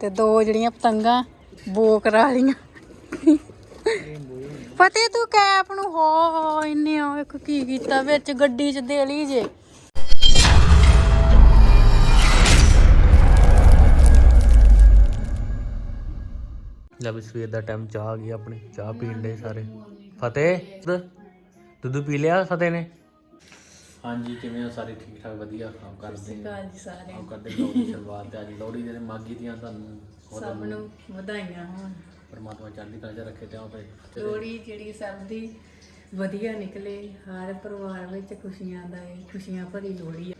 ਤੇ ਦੋ ਜਿਹੜੀਆਂ ਪਤੰਗਾਂ ਬੋਕ ਵਾਲੀਆਂ। ਫਤਿਹ ਤੂੰ ਕੈਪ ਨੂੰ, ਹੋ ਹੋ, ਇੰਨੇ ਆ, ਵੇਖ ਕੀ ਕੀਤਾ, ਵਿੱਚ ਗੱਡੀ 'ਚ ਦੇ ਲਈ ਜੇ। ਲੈ ਵੀ ਸਵੇਰ ਦਾ ਟਾਈਮ ਚਾਹ ਆ ਗਈ ਆਪਣੀ, ਚਾਹ ਪੀਣ ਦੇ ਸਾਰੇ। ਫਤਿਹ, ਦੁੱਧ ਪੀ ਲਿਆ ਫਤਿਹ ਨੇ? ਹਾਂਜੀ ਕਿਵੇਂ ਹੋ? ਸਾਰੇ ਠੀਕ ਠਾਕ ਵਧੀਆ? ਕੰਮ ਕਰਦੇ ਕਾਲ ਜੀ ਸਾਰੇ। ਕੰਮ ਕਰਦੇ ਦੀ ਸ਼ੁਰੂਆਤ ਤੇ ਅੱਜ ਲੋਹੜੀ ਦੇ ਦਿਨ ਮਾਗੀ ਦੀਆਂ ਤੁਹਾਨੂੰ ਸਭ ਨੂੰ ਵਧਾਈਆਂ ਹੋਣ। ਪਰਮਾਤਮਾ ਚੜ੍ਹਦੀ ਕਲਾ 'ਚ ਰੱਖੇ ਤੇ ਆਪੇ ਲੋਹੜੀ ਜਿਹੜੀ ਸਭ ਦੀ ਵਧੀਆ ਨਿਕਲੇ ਹਰ ਪਰਿਵਾਰ ਵਿੱਚ ਖੁਸ਼ੀਆਂ ਦਾ ਇਹ ਖੁਸ਼ੀਆਂ ਭਰੀ ਲੋਹੜੀ ਆ।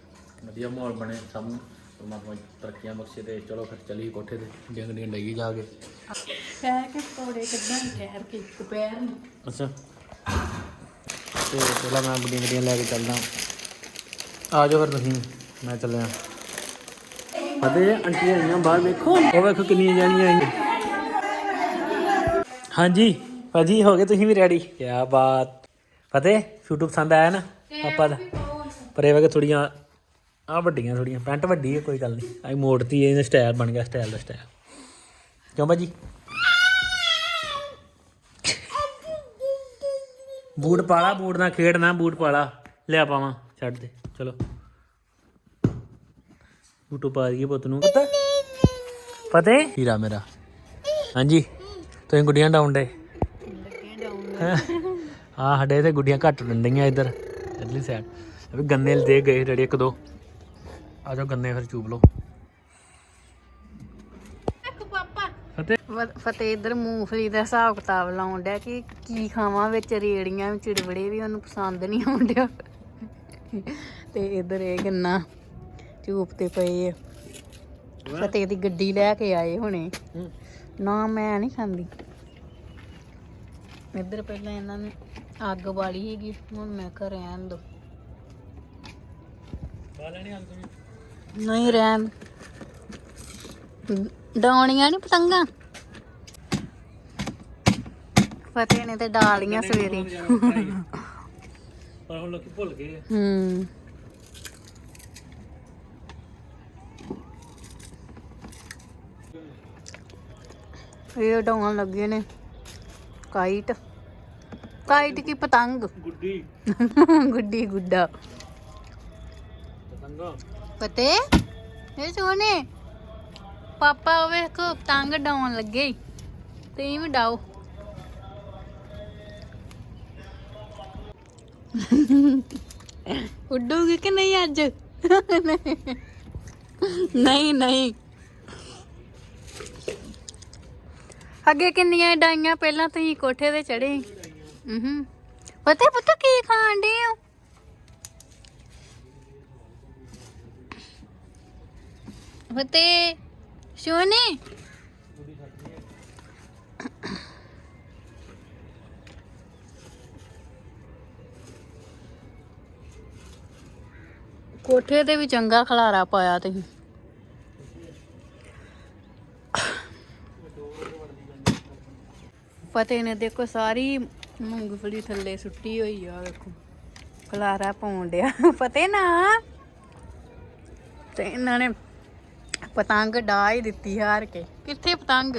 ਵਧੀਆ ਮਾਹੌਲ ਬਣੇ ਸਭ ਨੂੰ ਪਰਮਾਤਮਾ ਤਰੱਕੀਆਂ ਬਖਸ਼ੇ ਤੇ ਚਲੋ ਫਿਰ ਚਲੀਏ ਕੋਠੇ ਤੇ ਡਿੰਗ ਡਿੰਗ ਡਈ ਜਾ ਕੇ। ਕਹਿ ਕੇ ਪੌੜੇ ਕੱਢਾਂ ਠਹਿਰ ਕੇ ਦੁਪਹਿਰ ਨੂੰ। ਅੱਛਾ। ਤੇ ਪਹਿਲਾਂ ਮੈਂ ਗੁੱਡੀਆਂ ਗੱਡੀਆਂ ਲੈ ਕੇ ਚੱਲਦਾ। ਆ ਜਾਓ ਫਿਰ ਤੁਸੀਂ ਮੈਂ ਚੱਲਿਆ। ਫਤਿਹ ਆਂਟੀ ਆਈਆਂ ਬਾਹਰ ਵੇਖੋ। ਉਹ ਵੇਖੋ ਕਿੰਨੀਆਂ ਜਾਣੀਆਂ ਆਈਆਂ। ਹਾਂਜੀ ਭਾਜੀ ਹੋ ਗਏ ਤੁਸੀਂ ਵੀ ਰੈਡੀ ਕੀ ਬਾਤ। ਫਤਿਹ ਫੋਟੋ ਪਸੰਦ ਆਇਆ ਨਾ? ਪਾਪਾ ਦਾ ਪਰ ਇਹ ਵੇ ਕਿ ਥੋੜੀਆਂ ਆ ਵੱਡੀਆਂ ਥੋੜੀਆਂ ਪੈਂਟ ਵੱਡੀ ਹੈ ਕੋਈ ਗੱਲ ਨਹੀਂ। ਆਈ ਮੋੜਤੀ ਇਹਦਾ ਸਟਾਈਲ ਬਣ ਗਿਆ ਸਟਾਈਲ ਦਾ ਸਟਾਈਲ ਕਿਉਂ ਭਾਜੀ? ਬੂਟ ਪਾਲਾ ਬੂਟ ਨਾਲ ਖੇਡਣਾ ਬੂਟ ਪਾਲਾ। ਲਿਆ ਪਾਵਾਂ ਛੱਡ ਦੇ। ਚਲੋ। ਬੂਟੋ ਪਾ ਦਈਏ ਪੁੱਤ ਨੂੰ। ਪੁੱਤ? ਫਤਿਹ ਹੀਰਾ ਮੇਰਾ। ਹਾਂਜੀ। ਤੁਸੀਂ ਗੁੱਡੀਆਂ ਡਾਉਣ ਡੇ ਹਾਂ ਸਾਡੇ ਤੇ ਗੁੱਡੀਆਂ ਘੱਟ ਡੰਡੀਆਂ ਇੱਧਰ ਇਧਰਲੀ ਸਾਈਡ ਵੀ ਗੰਨੇ ਦੇ ਗਏ ਜਿਹੜੇ ਇੱਕ ਦੋ। ਆ ਜਾਓ ਗੰਨੇ ਫਿਰ ਚੂਬ ਲਓ। ਫਤਿਹ। ਇਧਰ ਮੂੰਗਫਲੀ ਦਾ ਹਿਸਾਬ ਕਿਤਾਬ ਲਾਉਣ ਡਿਆ ਕਿ ਕੀ ਖਾਵਾਂ ਵਿੱਚ ਰੇੜੀਆਂ ਵਿੱਚ ਚਿੜਵੜੇ ਵੀ ਉਹਨੂੰ ਪਸੰਦ ਨਹੀਂ ਆਉਂਦਿਆ ਤੇ ਇਧਰ ਇਹ ਗੰਨਾ ਚੂਪ ਤੇ ਪਏ ਆ। ਫਤਿਹ ਦੀ ਗੱਡੀ ਲੈ ਕੇ ਆਏ ਹੁਣੇ। ਨਾ ਮੈਂ ਨਹੀਂ ਖਾਂਦੀ। ਇੱਧਰ ਪਹਿਲਾਂ ਇਹਨਾਂ ਨੇ ਅੱਗ ਬਾਲੀ ਹੈਗੀ ਹੁਣ ਮੈਂ ਘਰ ਰਹਿਣ ਦੋ। ਨਹੀਂ ਰਹਿਣ ਡਾਉਣੀਆਂ ਨਹੀਂ ਪਤੰਗਾਂ? ਫਤਿਹ ਨੇ ਤੇ ਡਾਲੀਆਂ ਸਵੇਰੇ। ਪਰ ਹੁਣ ਲੋਕੀ ਭੁੱਲ ਗਏ ਆ। ਹੂੰ। ਇਹ ਡਾਉਣ ਲੱਗੇ ਨੇ। ਕਾਈਟ। ਕਾਈਟ ਕੀ ਪਤੰਗ? ਗੁੱਡੀ। ਗੁੱਡੀ ਗੁੱਡਾ। ਪਤੰਗਾ। ਪਤੇ? ਇਹ ਸੋਨੇ ਪਾਪਾ ਉਹ ਵੇਖੋ ਪਤੰਗ ਡਾਉਣ ਲੱਗੇ। ਤੁਸੀਂ ਵੀ ਡਾਓ ਉੱਡੂਗੀ ਕਿ ਨਹੀਂ ਅੱਜ? ਨਹੀਂ ਨਹੀਂ। ਅੱਗੇ ਕਿੰਨੀਆਂ ਡਾਈਆਂ ਪਹਿਲਾਂ ਤੁਸੀਂ ਕੋਠੇ ਤੇ ਚੜੇ? ਹੂੰ ਪਤਾ, ਪੁੱਤ ਕੀ ਖਾਣ ਡੇ ਹੋ ਫਤੇ ਸੋਨੇ? ਕੋਠੇ ਤੇ ਵੀ ਚੰਗਾ ਖਲਾਰਾ ਪਾਇਆ ਤੁਸੀਂ। ਫਤਿਹ ਨੇ ਦੇਖੋ ਸਾਰੀ ਮੂੰਗਫਲੀ ਥੱਲੇ ਸੁੱਟੀ ਹੋਈ ਆ ਵੇਖੋ। ਖਲਾਰਾ ਪਾਉਣ ਡਿਆ। ਫਤਿਹ ਨਾ। ਤੇ ਇਹਨਾਂ ਨੇ ਪਤੰਗ ਡਾ ਹੀ ਦਿੱਤੀ ਹਾਰ ਕੇ। ਕਿੱਥੇ ਪਤੰਗ?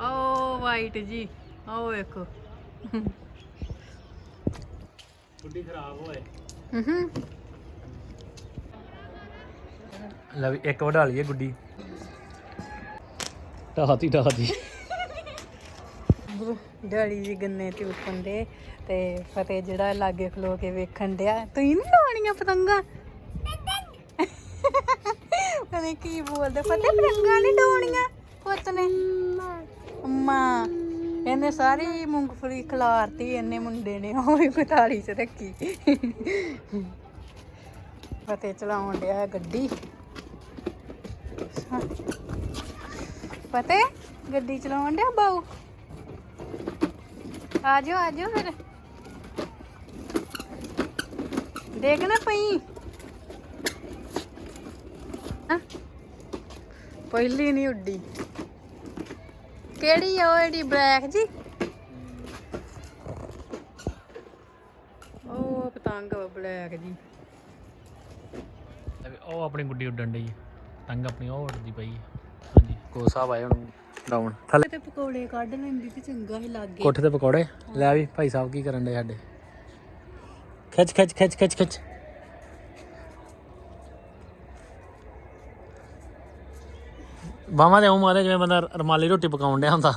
ਓ ਵਾਈਟ ਜੀ। ਓ ਵੇਖੋ। ਗੁੱਡੀ ਖਰਾਬ ਹੋਏ। ਹੂੰ। ਲੈ ਵੀ ਇੱਕ ਵਢਾ ਲਈਏ ਗੁੱਡੀ। ਢਾਤੀ ਢਾਤੀ ਡੈਡੀ ਜੀ ਗੰਨੇ ਤੇ ਉੱਪਨ ਦੇ ਤੇ ਫਤਿਹ ਜਿਹੜਾ ਲਾਗੇ ਖਲੋ ਕੇ ਵੇਖਣ ਡਿਆ। ਤੁਸੀਂ ਨਹੀਂ ਲਾਉਣੀਆਂ ਪਤੰਗਾਂ? ਪਤਾ ਕੀ ਬੋਲਦੇ। ਫਤਿਹ ਪਤੰਗਾਂ ਨਹੀਂ ਡਾਉਣੀਆਂ ਪੁੱਤ ਨੇ? ਅੰਮਾ ਇਹਨੇ ਸਾਰੀ ਮੂੰਗਫਲੀ ਖਲਾਰਤੀ ਇਹਨੇ ਮੁੰਡੇ ਨੇ ਉਹ ਵੀ ਕੁਤਾਲੀ ਚ ਰੱਖੀ। ਫਤਿਹ ਚਲਾਉਣ ਡਿਆ ਗੱਡੀ। ਫਤਿਹ ਗੱਡੀ ਚਲਾਉਣ ਡਿਆ ਬਾਊ? ਆ ਜਾਓ ਆ ਜਾਓ ਫਿਰ। ਦੇਖ ਨਾ ਪਈ। ਪਹਿਲੀ ਨਹੀਂ ਉੱਡੀ। ਕਿਹੜੀ ਆ ਉਹ ਜਿਹੜੀ ਬਲੈਕ ਜੀ? ਉਹ ਪਤੰਗ ਬਲੈਕ ਜੀ। ਉਹ ਆਪਣੀ ਗੁੱਡੀ ਉੱਡਣ ਡਈ ਪਤੰਗ ਆਪਣੀ ਉਹ ਉੱਡਦੀ ਪਈ ਹੈ ਹਾਂਜੀ। ਕੋਸਾ ਵਾਏ ਹੁਣ ਡਾਊਨ ਥੱਲੇ ਤੇ ਪਕੌੜੇ ਕੱਢ ਲੈਂਦੀ ਤੇ ਚੰਗਾ ਹੀ ਲੱਗ ਕੋਠੇ ਤੇ ਪਕੌੜੇ? ਲੈ ਵੀ ਭਾਈ ਸਾਹਿਬ ਕੀ ਕਰਨ ਦੇ ਸਾਡੇ? ਖਿੱਚ ਖਿੱਚ ਖਿੱਚ ਖਿੱਚ ਖਿੱਚ। ਬਾਹਾਂ ਦੇ ਉਹ ਮਾਰੇ ਜਿਵੇਂ ਬੰਦਾ ਰਮਾਲੀ ਰੋਟੀ ਪਕਾਉਣ ਡਿਆ ਹੁੰਦਾ।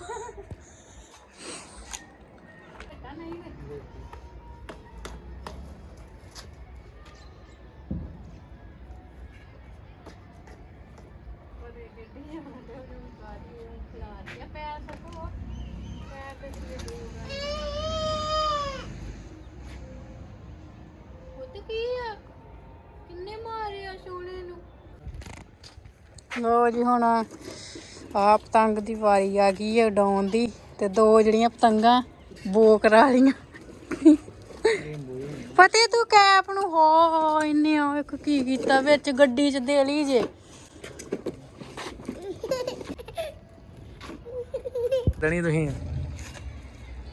ਲੋ ਜੀ ਹੁਣ ਆ ਪਤੰਗ ਦੀ ਵਾਰੀ ਆ ਗਈ ਹੈ ਉਡਾਉਣ ਦੀ ਤੇ ਦੋ ਜਿਹੜੀਆਂ ਪਤੰਗਾਂ ਬੋਕ ਰਾਲੀਆਂ ਫਤਿਹ ਤੂੰ ਕੈਪ ਨੂੰ ਹੋ ਹੋ ਇੰਨੇ ਆ ਵੇਖ ਕੀ ਕੀਤਾ ਵਿੱਚ ਗੱਡੀ 'ਚ ਦੇ ਲਈ ਜੇ। ਦਣੀ ਤੁਸੀਂ?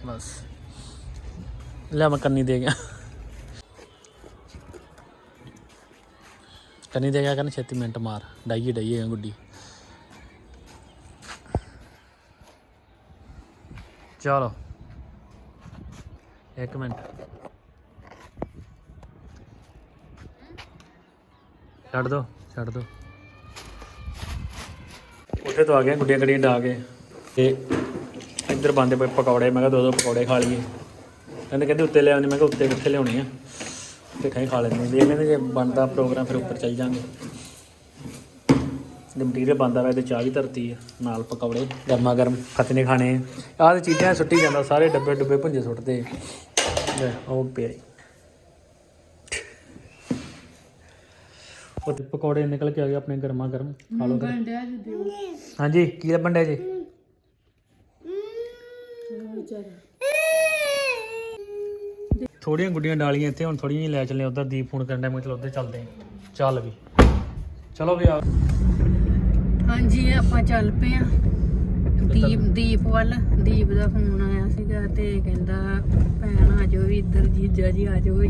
ਬਸ। ਲੈ ਮੈਂ ਕੰਨੀ ਦੇ ਗਿਆ। ਕੰਨੀ ਦੇ ਗਿਆ ਕਰਨ, ਛੇਤੀ ਮਿੰਟ ਮਾਰ। ਡਾਈਏ ਡਾਈਏ ਗੁੱਡੀ? ਚਲੋ। ਇੱਕ ਮਿੰਟ। ਛੱਡ ਦੋ ਛੱਡ ਦੋ। ਉੱਥੇ ਤੋਂ ਆ ਗਏ, ਗੁੱਡੀਆਂ ਗੱਡੀਆਂ ਡਾ ਕੇ। ਤੇ ਇੱਧਰ ਬੰਦੇ ਪਏ ਪਕੌੜੇ, ਮੈਂ ਕਿਹਾ ਦੋ ਦੋ ਪਕੌੜੇ ਖਾ ਲਈਏ। ਕਹਿੰਦੇ ਕਹਿੰਦੇ ਉੱਤੇ ਲਿਆਉਣੇ ਮੈਂ ਕਿਹਾ ਉੱਤੇ ਕਿੱਥੇ ਲਿਆਉਣੇ ਆ? ਤੇ ਖਾਈ ਖਾ ਲੈਂਦੇ। ਦੇਖ ਲੈਂਦੇ ਜੇ ਬਣਦਾ ਪ੍ਰੋਗਰਾਮ ਫਿਰ ਉੱਪਰ ਚੱਲ ਜਾਂਗੇ। ਜੇ ਮਟੀਰੀਅਲ ਬੰਦਾ ਵੇ ਤੇ ਚਾਹ ਵੀ ਧਰਤੀ ਆ ਨਾਲ ਪਕੌੜੇ। ਗਰਮਾ ਗਰਮ ਫਤਿਹ ਨੇ ਖਾਣੇ ਆ। ਆਹ ਤੇ ਚੀਜ਼ਾਂ ਸੁੱਟੀ ਜਾਂਦਾ ਸਾਰੇ ਡੱਬੇ ਡੁੱਬੇ ਭੁੰਜੇ ਸੁੱਟਦੇ ਲੈ ਉਹ ਪਿਆ। ਉਹ ਤੇ ਪਕੌੜੇ ਨਿਕਲ ਕੇ ਆ ਗਏ ਆਪਣੇ ਗਰਮਾ ਗਰਮ ਖਾ ਲਓ ਫਿਰ। ਹਾਂਜੀ ਕੀ ਲੱਭਣ ਡਿਆ ਜੀ? ਥੋੜੀਆਂ ਗੁੱਡੀਆਂ ਡਾਲੀਆਂ ਇੱਥੇ, ਹੁਣ ਥੋੜੀਆਂ ਜਿਹੀਆਂ ਲੈ ਚੱਲੇ ਉਧਰ, ਦੀਪ ਫੋਨ ਕਰਨ ਦਾ ਮੈਂ ਚਲ ਉੱਧਰ ਚੱਲਦੇ ਹਾਂ। ਚੱਲ ਵੀ। ਚਲੋ ਵੀ ਆ। ਹਾਂਜੀ, ਆਪਾਂ ਚੱਲ ਪਏ ਆ ਦੀਪ ਦੀਪ ਵੱਲ, ਦੀਪ ਦਾ ਫੋਨ ਆਇਆ ਸੀਗਾ ਤੇ ਕਹਿੰਦਾ, ਭੈਣ ਆ ਜਾਓ ਵੀ ਇੱਧਰ, ਜੀਜਾ ਜੀ ਆ ਜਾਓ ਵੀ।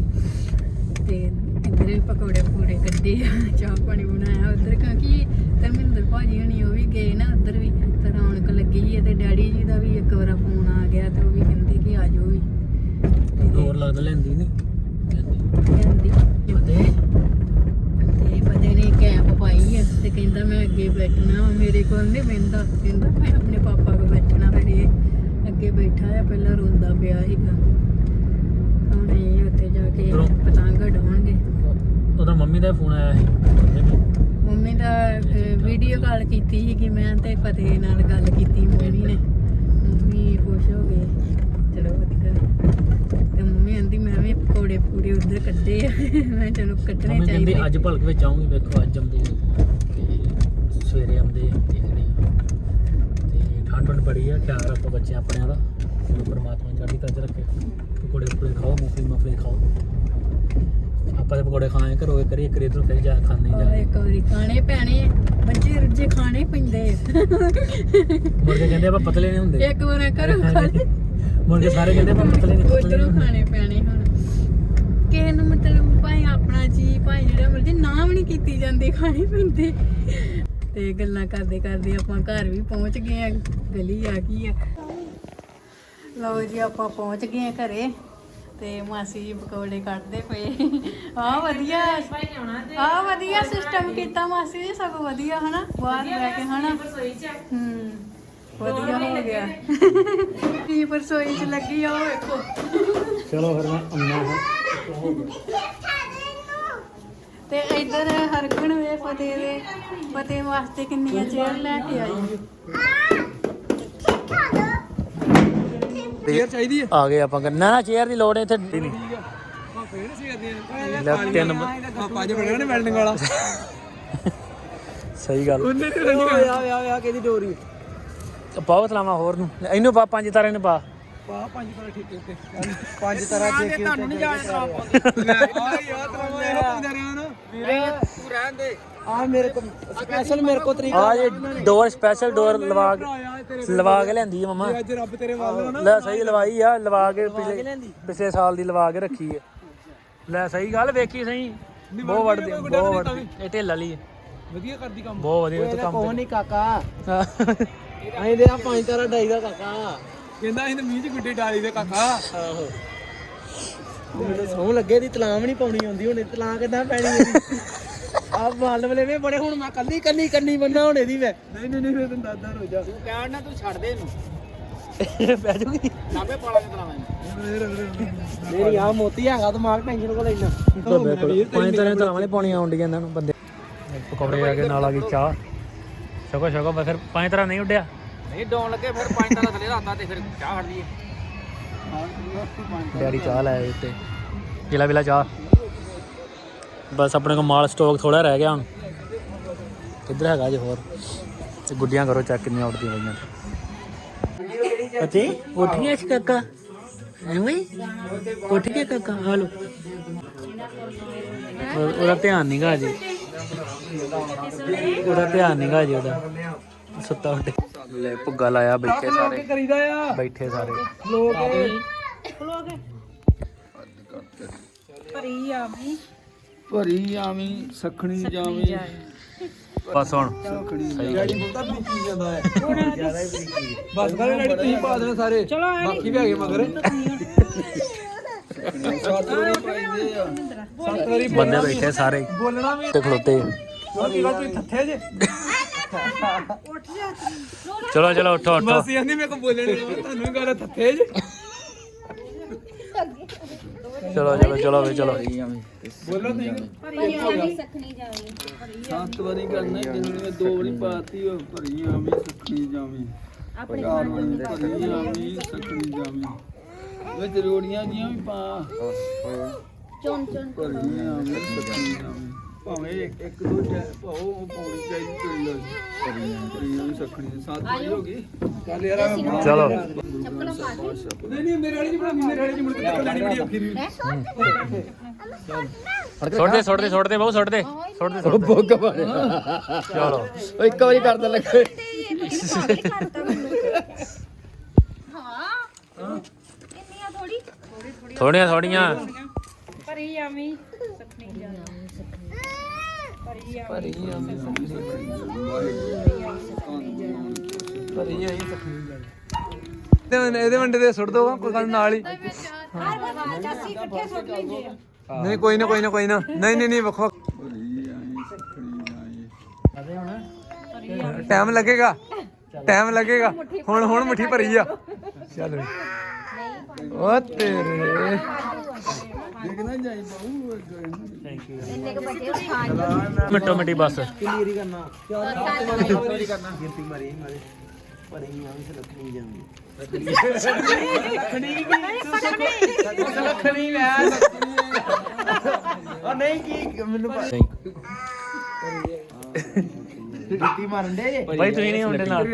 ਤੇ ਇੱਧਰ ਵੀ ਪਕੌੜੇ ਪੂੜੇ ਕੱਢੇ ਆ, ਚਾਹ ਪਾਣੀ ਬਣਾਇਆ ਉੱਧਰ। ਕਿਉਂਕਿ ਧਰਮਿੰਦਰ ਭਾਜੀ ਹਣੀ ਉਹ ਵੀ ਗਏ ਨਾ ਉੱਧਰ ਵੀ ਤੇ ਰੌਣਕ ਲੱਗੀ ਹੈ ਤੇ ਡੈਡੀ ਜੀ ਦਾ ਵੀ ਇੱਕ ਵਾਰ ਫੋਨ ਆ ਗਿਆ ਤੇ ਉਹ ਵੀ ਕਹਿੰਦੇ ਕਿ ਆ ਜਾਓ ਵੀ ਤੇ ਲੈਂਦੀ ਨਹੀਂ। ਤੇ ਨੇ ਕੈਪ ਪਾਈ ਆ ਤੇ ਕਹਿੰਦਾ ਮੈਂ ਅੱਗੇ ਬੈਠਣਾ ਵਾ, ਮੇਰੇ ਕੋਲ ਨਹੀਂ ਬਹਿੰਦਾ। ਕਹਿੰਦਾ ਮੈਂ ਆਪਣੇ ਪਾਪਾ ਕੋਲ ਬੈਠਣਾ ਫਿਰ ਇਹ ਅੱਗੇ ਬੈਠਾ ਆ ਪਹਿਲਾਂ ਰੋਂਦਾ ਪਿਆ ਸੀਗਾ। ਹੁਣ ਇਹ ਉੱਥੇ ਜਾ ਕੇ ਉੱਧਰੋਂ? ਪਤੰਗ ਉਡਾਉਣਗੇ। ਉਹਦਾ ਮੰਮੀ ਦਾ ਫੋਨ ਆਇਆ ਸੀ। ਮੰਮੀ ਦਾ ਵੀਡੀਓ ਕਾਲ ਕੀਤੀ ਸੀ ਕਿ ਮੈਂ ਤੇ ਫਤਿਹ ਨਾਲ ਗੱਲ ਕੀਤੀ ਮੰਮੀ ਨੇ। ਮੰਮੀ ਖੁਸ਼ ਹੋ ਗਏ। ਚਲੋ ਵਧੀਆ। ਤੇ ਮੰਮੀ ਕਹਿੰਦੀ ਮੈਂ ਵੀ ਪਕੌੜੇ ਪੂੜੇ ਉੱਧਰ ਕੱਢੇ ਆ। ਮੈਂ ਚਲੋ ਕੱਢਣੇ ਮੰਮੀ ਚਾਹੀਦੇ। ਅੱਜ ਭਲਕ ਵਿੱਚ ਆਉਂਗੀ ਵੇਖੋ ਅੱਜ ਆਉਂਦੇ ਤੇ ਸਵੇਰੇ ਆਉਂਦੇ ਦੇਖਦੇ ਹਾਂ। ਤੇ ਠੰਡ ਠੰਡ ਬੜੀ ਆ ਖਿਆਲ ਰੱਖੋ ਬੱਚੇ ਆਪਣਿਆਂ ਦਾ। ਚਲੋ ਪਰਮਾਤਮਾ ਚੜ੍ਹਦੀ ਕਲਾ 'ਚ ਰੱਖੇ। ਪਕੌੜੇ ਪਕੌੜੇ ਖਾਓ ਮੂੰਗਫਲੀ ਮੂੰਗਫਲੀ ਖਾਓ। ਆਪਾਂ ਦੇ ਪਕੌੜੇ ਖਾਏ ਘਰੋਂ ਇੱਕ ਕਰੀ ਇੱਕ ਇਧਰੋਂ ਫਿਰ ਜਾ ਖਾਣੇ ਜਾ ਇੱਕ ਵਾਰੀ ਖਾਣੇ ਪੈਣੇ ਆ। ਬੱਚੇ ਰੁੱਜੇ ਖਾਣੇ ਪੈਂਦੇ ਆ। ਕੇ ਕਹਿੰਦੇ ਆਪਾਂ ਪਤਲੇ ਨਹੀਂ ਹੁੰਦੇ। ਇੱਕ ਵਾਰ ਘਰੋਂ ਖਾਣੇ ਮੁੜ ਕੇ ਸਾਰੇ ਕਹਿੰਦੇ ਆਪਾਂ ਪਤਲੇ ਨਹੀਂ ਪਤਲੇ ਉਧਰੋਂ ਨਹੀਂ। ਖਾਣੇ ਪੈਣੇ ਹੁਣ। ਕਿਸੇ ਨੂੰ ਮਤਲਬ ਭਾਵੇਂ ਆਪਣਾ ਜੀ ਭਾਵੇਂ ਜਿਹੜਾ ਮਰਜ਼ੀ ਨਾਮ ਨਹੀਂ ਕੀਤੀ ਜਾਂਦੀ ਖਾਣੇ ਪੈਂਦੇ। ਤੇ ਗੱਲਾਂ ਕਰਦੇ ਕਰਦੇ ਆਪਾਂ ਘਰ ਵੀ ਪਹੁੰਚ ਗਏ ਆ। ਗਲੀ ਆ ਗਈ ਆ। ਲਓ ਜੀ ਆਪਾਂ ਪਹੁੰਚ ਗਏ ਆ ਘਰੇ ਤੇ ਮਾਸੀ ਜੀ ਪਕੌੜੇ ਕੱਢਦੇ ਪਏ। ਆ ਵਧੀਆ। ਆ ਵਧੀਆ ਸਿਸਟਮ ਕੀਤਾ ਮਾਸੀ ਜੀ ਸਭ ਵਧੀਆ ਹਨਾ? ਬਾਹਰ ਲੈ ਕੇ ਹਨਾ? ਹੂੰ। ਵਧੀਆ ਹੋ ਗਿਆ। ਕੀ ਰਸੋਈ ਚ ਲੱਗੀ ਆ? ਉਹ ਵੇਖੋ ਚਲੋ ਫਿਰ ਮੈਂ ਅੰਨਾ ਹਾਂ। ਤੇ ਇੱਧਰ ਹਰਗੁਣ ਵੇ ਫਤਿਹ ਦੇ ਫਤਿਹ ਵਾਸਤੇ ਕਿੰਨੀਆਂ ਚੇਅਰ ਲੈ ਕੇ ਆਈ? ਚੇਅਰ ਚਾਹੀਦੀ ਹੈ ਆ ਗਏ ਆਪਾਂ ਕਰ- ਨਾ ਨਾ ਚੇਅਰ ਦੀ ਲੋੜ ਹੈ ਇੱਥੇ ਨਹੀਂ ਲੈ ਤਿੰਨ ਪੰਜ ਬਣੇ ਨੇ ਵੈਲਡਿੰਗ ਵਾਲਾ। ਸਹੀ ਗੱਲ। ਉਹਨੇ ਤੇ ਰੰਗ ਆ ਆ ਆ ਕਿਹਦੀ ਡੋਰੀ? ਪਾਵਤ ਲਾਵਾਂ ਹੋਰ ਨੂੰ। ਇਹਨੂੰ ਪਾ ਪੰਜ ਤਾਰੇ ਨੂੰ ਪਾ। ਪਾ ਪੰਜ ਤਰ੍ਹਾਂ ਠੀਕ ਉੱਤੇ ਪੰਜ ਤਰ੍ਹਾਂ ਜੇ ਕਿ ਤੁਹਾਨੂੰ ਨਹੀਂ ਜਾਣਦਾ ਆ ਯਾਰ ਤਰਾਵਾ ਇਹ ਪੰਜ ਰਿਆਂ ਨਾ ਵੀਰੇ ਤੂੰ ਰਹਿਣ ਦੇ। ਆ ਮੇਰੇ ਕੋ ਸਪੈਸ਼ਲ ਮੇਰੇ ਕੋ ਤਰੀਕਾ ਆ। ਜੇ ਡੋਰ ਸਪੈਸ਼ਲ ਡੋਰ ਲਵਾ ਕੇ ਆਇਆ ਤੇਰੇ ਲਵਾ ਕੇ ਲਿਆਂਦੀ ਹੈ ਮਮਾ। ਅੱਜ ਰੱਬ ਤੇਰੇ ਵੱਲ ਨਾ। ਲੈ ਸਹੀ ਲਵਾਈ ਆ ਲਵਾ ਕੇ ਪਿਛਲੇ ਪਿਛਲੇ ਸਾਲ ਦੀ ਲਵਾ ਕੇ ਰੱਖੀ ਹੈ ਲੈ ਸਹੀ ਗੱਲ ਵੇਖੀ ਸਹੀ। ਬਹੁਤ ਵੜਦੀ ਬਹੁਤ ਵੜਦੀ ਇਹ ਢਿੱਲ ਹੈ ਵਧੀਆ ਕਰਦੀ ਕੰਮ। ਬਹੁਤ ਵਧੀਆ ਤੂੰ ਕੰਮ ਕੋਹ ਨਹੀਂ ਕਾਕਾ। ਹਾਂ। ਅਸੀਂ ਦੇ ਆ ਪੰਜ ਤਾਰਾ ਡਾਈ ਦਾ ਕਾਕਾ। ਕਹਿੰਦਾ ਅਸੀਂ ਤਾਂ ਮੀਂਹ ਚ ਗੁੱਡੇ ਡਾਲੀ ਦੇ ਕਾਕਾ। ਆਹੋ। ਮੈਨੂੰ ਸੌਂ ਲੱਗੇ ਦੀ ਤਲਾਮ ਨਹੀਂ ਪਾਉਣੀ ਆਉਂਦੀ ਹੁਣ ਤਲਾਂ ਕਿੱਦਾਂ ਪੈਣੀ ਇਹਦੀ? ਆ ਬੱਲ ਬਲੇ ਵੇ ਬੜੇ ਹੁਣ ਮੈਂ ਕੱਲੀ ਕੱਲੀ ਕੰਨੀ ਬੰਨਾ ਹੁਣ ਇਹਦੀ ਮੈਂ। ਨਹੀਂ ਨਹੀਂ ਨਹੀਂ ਤੈਨੂੰ ਦੱਸਦਾ ਰੋ ਜਾ। ਤੂੰ ਕਹਿਣ ਨਾ ਤੂੰ ਛੱਡ ਦੇ ਇਹਨੂੰ। ਪੈ ਜੂਗੀ ਨਾਬੇ ਪਾਲਾ ਦੇ ਤਲਾਵਾਂ ਨਹੀਂ ਆ ਮੋਤੀ ਹੈਗਾ ਦਿਮਾਗ ਟੈਨਸ਼ਨ ਕੋ ਲੈਣਾ ਬਿਲਕੁਲ। ਪੰਜ ਤਰ੍ਹਾਂ ਤਲਾਵਾਂ ਨੇ ਪਾਉਣੀਆਂ ਆਉਂਦੀਆਂ ਇਹਨਾਂ ਨੂੰ ਬੰਦੇ। ਪਕੌੜੇ ਆ ਕੇ ਨਾਲ ਆ ਗਈ ਚਾਹ। ਛਕੋ ਬਸ ਫਿਰ ਪੰਜ ਤਰ੍ਹਾਂ ਨਹੀਂ ਉੱਡਿਆ। ਨਹੀਂ ਡਾਉਣ ਲੱਗੇ ਫਿਰ ਪੰਜ ਤਾਲਾ ਥੱਲੇ ਰੱਖਦਾ ਤੇ ਫਿਰ ਚਾਹ ਹਟ ਲਈਏ ਡੈਡੀ ਚਾਹ ਲੈ ਆਏ ਉੱਤੇ। ਕਿਲਾ ਵਿਲਾ ਚਾਹ। ਬਸ ਆਪਣੇ ਕੋਲ ਮਾਲ ਸਟਾਕ ਥੋੜਾ ਰਹਿ ਗਿਆ ਹੁਣ। ਕਿੱਧਰ ਹੈਗਾ ਜੇ ਹੋਰ। ਤੇ ਗੁੱਡੀਆਂ ਕਰੋ ਚੈੱਕ ਕਿੰਨੀਆਂ ਉੱਡਦੀਆਂ ਪਈਆਂ। ਅਤੇ ਉੱਠ ਗਿਆ ਸੀ ਕਾਕਾ? ਐਵੇਂ ਉੱਠ ਗਿਆ ਕਾਕਾ? ਹਾਲੋ ਉਹਦਾ ਧਿਆਨ ਨਹੀਂਗਾ ਜੀ ਉਹਦਾ ਧਿਆਨ ਨਹੀਂਗਾ ਜੀ ਉਹਦਾ। ਸੁੱਤਾ ਉੱਠ ਲੈ ਭੁੱਗਾ ਲਾਇਆ ਬੈਠੇ ਸਾਰੇ। ਕਰੀਦਾ ਆ? ਬੈਠੇ ਸਾਰੇ। ਲੋਕ ਭਰੀ ਆਵੀਂ। ਸਖਣੀ ਜਾਵੀਂ। ਬਸ ਹੁਣ। ਡੈਡੀ ਜਾਂਦਾ ਹੈ। ਬਸ ਕਰ ਡੈਡੀ ਤੁਸੀਂ ਪਾ ਦੇਣਾ ਸਾਰੇ। ਚਲੋ ਬਾਕੀ ਵੀ ਹੈਗੇ ਮਗਰ। ਸੱਤ ਵਾਰੀ ਪਾਈਦੇ ਆ। ਸੱਤ ਵਾਰੀ ਬੰਦੇ ਬੈਠੇ ਸਾਰੇ। ਬੋਲਣਾ ਵੀ ਤੇ ਖਲੋਤੇ। ਗੱਲ ਤੁਸੀਂ ਥੱਥੇ ਜੇ? ਚਲੋ ਚਲੋ ਉੱਠੋ ਉੱਠੋ। ਬਸ ਨਹੀਂ ਮੇਰੇ ਕੋ ਬੋਲਣ ਨਹੀਂ ਤੁਹਾਨੂੰ ਵੀ ਗੱਲ ਥੱਥੇ ਜੇ? ਚਲੋ ਚਲੋ ਚਲੋ ਵੀ ਚਲੋ। ਬੋਲੋ ਤੁਸੀਂ। ਸੱਤ ਵਾਰੀ ਕਰਨਾ ਜਿੰਨੇ ਮੈਂ ਦੋ ਵਾਰੀ ਪਾਤੀ ਉਹ ਭਰੀ ਆਵੀਂ ਸਖਣੀ ਜਾਵੀਂ। ਆਪਣੇ ਭਰੀ ਆਵੀਂ ਸਖਣੀ ਜਾਵੀਂ ਵਿੱਚ ਰੋੜੀਆਂ ਜੀਆਂ ਵੀ ਪਾ। ਚੁਣ ਚੁਣ। ਭਰੀ ਆਵੀਂ ਸਖਣੀ ਜਾਵੀਂ। ਭਾਵੇਂ ਇੱਕ ਇੱਕ ਦੋ ਚੈ ਭਾਉ ਉਹ ਪਾਉਣੀ ਚਾਹੀਦੀ ਕੋਈ ਲੱਗ ਭਰੀ ਆਵੀਂ ਸਖਣੀ ਸੱਤ ਵਾਰੀ ਹੋ ਗਈ। ਚੱਲ ਯਾਰ ਆ ਮੈਂ ਚਲੋ। ਨਹੀਂ ਨਹੀਂ ਮੇਰੇ ਵਾਲੀ ਜੀ ਬਣਾ ਮੇਰੇ ਵਾਲੀ ਜੀ ਮੁੜ ਕੇ ਕੱਢਣੀ ਬੜੀ ਔਖੀ। ਦੀ ਸੁੱਟ ਦੇ ਸੁੱਟ ਦੇ ਸੁੱਟ ਦੇ ਬਹੁ ਸੁੱਟ ਦੇ। ਸੁੱਟ ਦੇ ਸੁੱਟ ਦੇ। ਬੋਗ ਬਾਰੇ ਚਲੋ। ਉਹ ਇੱਕ ਵਾਰੀ ਕਰਦਾ ਲੱਗੇ ਥੋੜੀਆਂ ਥੋੜੀਆਂ। ਭਰੀ ਆਈ ਸਖਣੀ ਤੇ ਇਹਦੇ ਵੰਡੇ ਤੇ ਸੁੱਟ ਦੋ, ਕੋਈ ਗੱਲ ਨਾਲ ਹੀ। ਨਹੀਂ, ਕੋਈ ਨਾ ਕੋਈ ਨਾ ਕੋਈ ਨਾ। ਨਹੀਂ ਨਹੀਂ ਨਹੀਂ ਵੱਖੋ। ਟਾਈਮ ਲੱਗੇਗਾ। ਟਾਈਮ ਲੱਗੇਗਾ। ਹੁਣ ਹੁਣ ਮੁੱਠੀ ਭਰੀ ਆ। ਚੱਲ। ਓ ਤੇਰੇ। ਦੇਖਣਾ ਜਾਈ ਬਾਬੂ ਮਿੰਟੋ ਮਿੰਟੀ ਬਸ। ਕਿਲੀਰੀ ਕਰਨਾ। ਕਿਲੀਰੀ ਕਰਨਾ। ਗਿਣਤੀ ਮਾਰੀ ਮਾਰੇ ਭਰੀ ਆਵੀਂ ਸਲਖਣੀ ਜਾਂਦੀ। ਸਲਖਣੀ ਮੈਂ ਉਹ ਨਹੀਂ ਕੀ ਮੈਨੂੰ ਡਿੱਟੀ ਮਾਰਨ ਦੇ ਬਾਈ ਤੁਸੀਂ ਨਹੀਂ ਹੁੰਦੇ ਨਾਲ।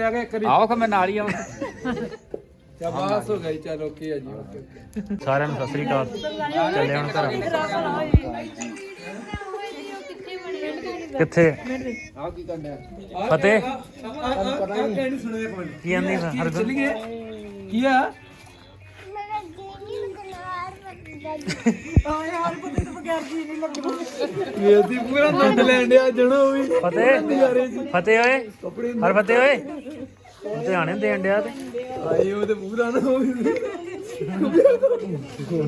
ਆਓ ਕਿ ਮੈਂ ਨਾਲ ਹੀ ਆਵਾਂ ਚਾ ਬਾਸ ਹੋ ਗਈ ਚਲ ਓਕੇ ਆ ਜੀ ਓਕੇ ਸਾਰਿਆਂ ਨੂੰ ਸਤਿ ਸ੍ਰੀ ਅਕਾਲ। ਚੱਲੇ ਹੁਣ ਘਰ ਕਿੱਥੇ? ਫਤਿਹ? ਪਤਾ ਨਹੀਂ ਕਹਿਣੀ ਸੁਣਿਆ ਕੋਈ ਕੀ ਆਂਦੀ ਹਰ ਚੱਲੀਏ। ਕੀ ਆ? ਵੇਦੀ ਪੂਰਾ ਆਨੰਦ ਲੈਣ ਡਿਆ ਜਣੋ ਵੀ। ਫਤਿਹ? ਫਤਿਹ ਓਏ? ਹਰ ਫਤਿਹ ਓਏ? ਧਿਆਣੇ ਦੇਣ ਡਿਆ ਤੇ? ਆਏ ਉਹ ਤੇ ਪੂਰਾ ਨਾ ਹੋਵੇ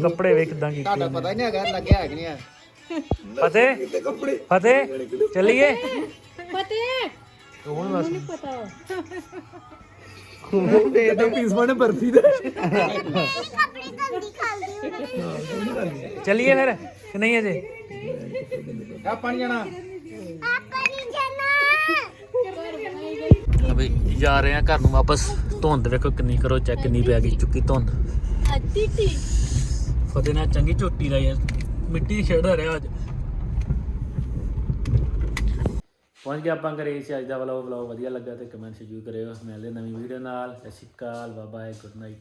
ਕੱਪੜੇ ਵੇਖ ਕਿਦਾਂ ਕੀਤੇ ਤੁਹਾਡਾ ਪਤਾ ਹੀ ਨਹੀਂ ਹੈਗਾ ਲੱਗਿਆ ਹੈ ਕਿ ਨਹੀਂ ਹੈ। ਫਤਿਹ ਕੱਪੜੇ ਫਤਿਹ ਚੱਲੀਏ। ਫਤਿਹ। ਤੂੰ ਬਸ ਦੇ ਦੋ ਪੀਸ ਬਣੇ ਬਰਫੀ ਦੇ। ਚੱਲੀਏ ਫਿਰ ਕਿ ਨਹੀਂ ਅਜੇ? ਆ ਪਾਣੀ ਜਾਣਾ। ਅਬੇ ਜਾ ਰਹੇ ਆ ਘਰ ਨੂੰ ਵਾਪਸ। ਧੁੰਦ ਵੇਖੋ ਕਿੰਨੀ ਕਰੋ ਚੈੱਕ ਕਿੰਨੀ ਪੈ ਗਈ ਚੁੱਕੀ ਧੁੰਦ। ਫਤਿਹ ਨਾਲ ਚੰਗੀ ਝੋਟੀ ਦਾ ਯਾਰ ਮਿੱਟੀ ਖੇਡਦਾ ਰਿਹਾ ਅੱਜ। ਪਹੁੰਚ ਗਿਆ ਆਪਾਂ ਘਰੇ ਸੀ ਅੱਜ ਦਾ ਵਲੌਗ ਵਲੌਗ ਵਧੀਆ ਲੱਗਾ ਤੇ ਕਮੈਂਟ ਜ਼ਰੂਰ ਕਰਿਓ। ਮਿਲਦੇ ਨਵੀਂ ਵੀਡੀਓ ਨਾਲ। ਸਤਿ ਸ਼੍ਰੀ ਅਕਾਲ ਬਾਏ ਬਾਏ ਗੁੱਡ ਨਾਈਟ